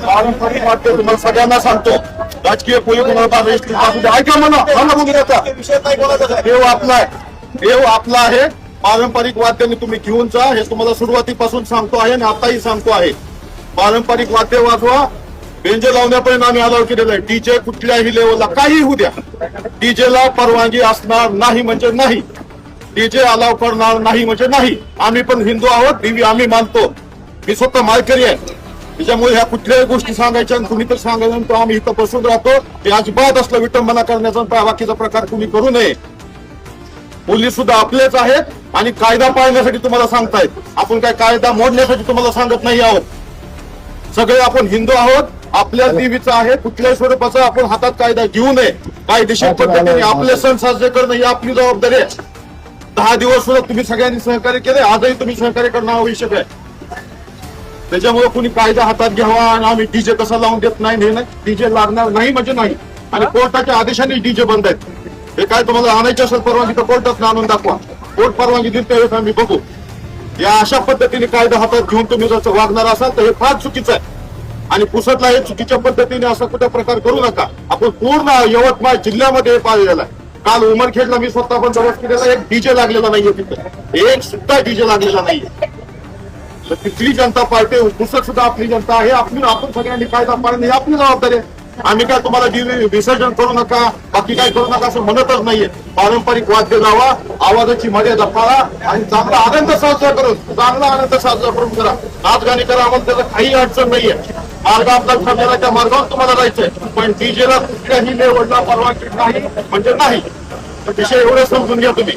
पारंपरिक तुम्हाला सगळ्यांना सांगतो राजकीय पोलीस कोणाला ऐका म्हणा देव आपला आहे देव आपला आहे पारंपरिक वाद्य तुम्ही घेऊन जा हे तुम्हाला सुरुवातीपासून सांगतो आहे आणि आताही सांगतो आहे पारंपरिक वाद्य वाजवा बेंजे लावण्यापर्यंत आम्ही अलाव केलेलं आहे डीजे कुठल्याही लेवलला काही होऊ द्या डीजेला परवानगी असणार नाही म्हणजे नाही डीजे अलाव करणार नाही म्हणजे नाही. आम्ही पण हिंदू आहोत देवी आम्ही मानतो. मी स्वतः मालकरी आहे. त्याच्यामुळे ह्या कुठल्याही गोष्टी सांगायच्या तुम्ही तर सांगायचं आम्ही इथं बसून राहतो. हे अजिबात असलं विटंबना करण्याचा बाकीचा प्रकार तुम्ही करू नये. पोलीस सुद्धा आपलेच आहेत आणि कायदा पाळण्यासाठी तुम्हाला सांगतायत. आपण काय कायदा मोडण्यासाठी तुम्हाला सांगत नाही आहोत. सगळे आपण हिंदू आहोत आपल्या देवीचं आहे कुठल्याही स्वरूपाचा आपण हातात कायदा घेऊ नये. कायदेशीर पद्धतीने आपले सण साजरे करणं ही आपली जबाबदारी आहे. दहा दिवस सुद्धा तुम्ही सगळ्यांनी सहकार्य केले आजही तुम्ही सहकार्य करणं आवश्यक आहे. त्याच्यामुळे कुणी कायदा हातात घ्यावा आणि आम्ही डीजे कसा लावून देत नाही हे नाही. डीजे लागणार नाही म्हणजे नाही. आणि कोर्टाच्या आदेशाने डीजे बंद आहेत. हे काय तुम्हाला आणायची असेल परवानगी तर कोर्टात आणून दाखवा. कोर्ट परवानगी देईल त्यावेळेस आम्ही बघू. या अशा पद्धतीने कायदा हातात घेऊन तुम्ही जर वागणार असाल तर हे फार चुकीचं आहे. आणि पुसटला हे चुकीच्या पद्धतीने असा कुठे प्रकार करू नका. आपण पूर्ण यवतमाळ जिल्ह्यामध्ये हे पाहिलेला आहे. काल उमरखेडला मी स्वतः बंदोबस्त केलेला एक डीजे लागलेला नाहीये तिथे. एक सुद्धा डीजे लागलेला नाहीये. तर तिथली जनता पार्टी पुस्तक सुद्धा आपली जनता आहे. आपली आपण सगळ्यांनी कायदा पाळणे ही आपली जबाबदारी आहे. आम्ही काय तुम्हाला विसर्जन करू नका बाकी काय करू नका असं म्हणतच नाहीये. पारंपरिक वाद्य लावा आवाजाची मर्यादा पाळा आणि चांगला आनंद साजरा करून चांगला आनंद साजरा करून करा. नाच गाणी करा आम्हाला त्याला काही अडचण नाहीये. मार्ग आपला ठरलेला त्या मार्गावर तुम्हाला जायचंय. पण डीजेला कुठल्याही लेवलला परवानगी नाही म्हणजे नाही. तर विषय एवढं समजून घ्या तुम्ही.